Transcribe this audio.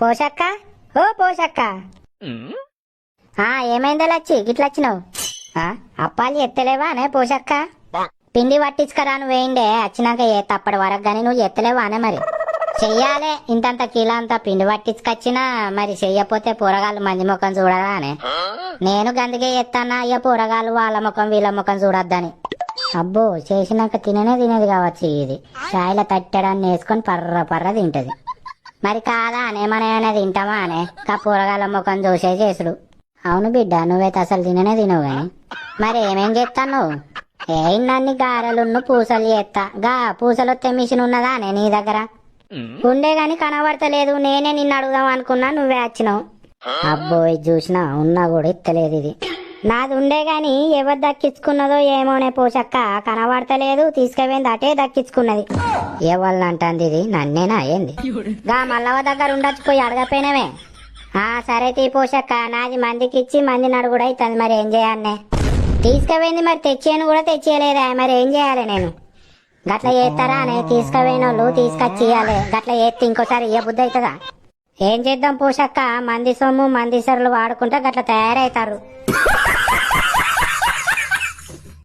పోషక్క? ఓ పోషక్క. ఆ ఏమైందో లచ్చి? గిట్ల వచ్చినావు? ఆ, అప్పాలు ఎత్తలేవా అనే పోషక్క? పిండి పట్టించుకరా నువ్వు వేయండే? వచ్చినాక ఏ తప్పటి వరకు కానీ నువ్వు ఎత్తలేవా అనే మరి. చెయ్యాలే. ఇంతంత కిలో అంత పిండి పట్టించుకొచ్చినా మరి చెయ్యపోతే పోరగాళ్ళు మంది ముఖం చూడరా అని. నేను గందుకే ఎత్తానా అయ్యా పోరగాళ్ళు వాళ్ళ ముఖం వీళ్ళ ముఖం చూడొద్దని. అబ్బో చేసినాక తిననే తినేది కావచ్చు ఇది. చాయల తట్టడాన్ని వేసుకొని పర్ర పర్ర తింటది. మరి కాదా అనే మన ఏమైనా తింటామా అనే? కా కూరగాయల ముఖం చూసే చేసుడు. అవును బిడ్డ నువ్వైతే అసలు తిననే తినవు గాని. మరి ఏమేం చేస్తాను నువ్వు ఏ ఇన్నన్ని గారెలున్ను పూసలు చేస్తా గా పూసలు వస్తే మిషన్ ఉన్నదా అనే నీ దగ్గర? ఉండే గాని కనబడతలేదు. నేనే నిన్ను అడుగుదాం అనుకున్నా నువ్వే వచ్చినావు అబ్బో ఇది చూసినా ఉన్నా కూడా ఇత్తలేదు ఇది. నాది ఉండే గాని ఎవరు దక్కించుకున్నదో ఏమోనే పోషక్క కనబడతలేదు తీసుకుపోయింది అటే దక్కించుకున్నది. ఎవళ్ళంటుంది ఇది? నన్నేనా? ఏంది? గా మల్లవ దగ్గర ఉండొచ్చు పోయి అడగపోయినవే. ఆ సరే తీ పోషక్క నాది మందికి ఇచ్చి మంది నడుగుడు అవుతుంది మరి ఏం చేయాలనే? తీసుకుపోయింది మరి తెచ్చేయను కూడా తెచ్చేయలేదా. మరి ఏం చేయాలి నేను? గట్ల చేస్తారా? అనే తీసుకుపోయిన వాళ్ళు తీసుకొచ్చి ఇయ్యాలి గట్ల చేస్తే ఇంకోసారి ఏ బుద్ధి అవుతుందా? ఏం చేద్దాం పోషక్క? మంది సొమ్ము మంది సరులు వాడుకుంటే గట్ల తయారవుతారు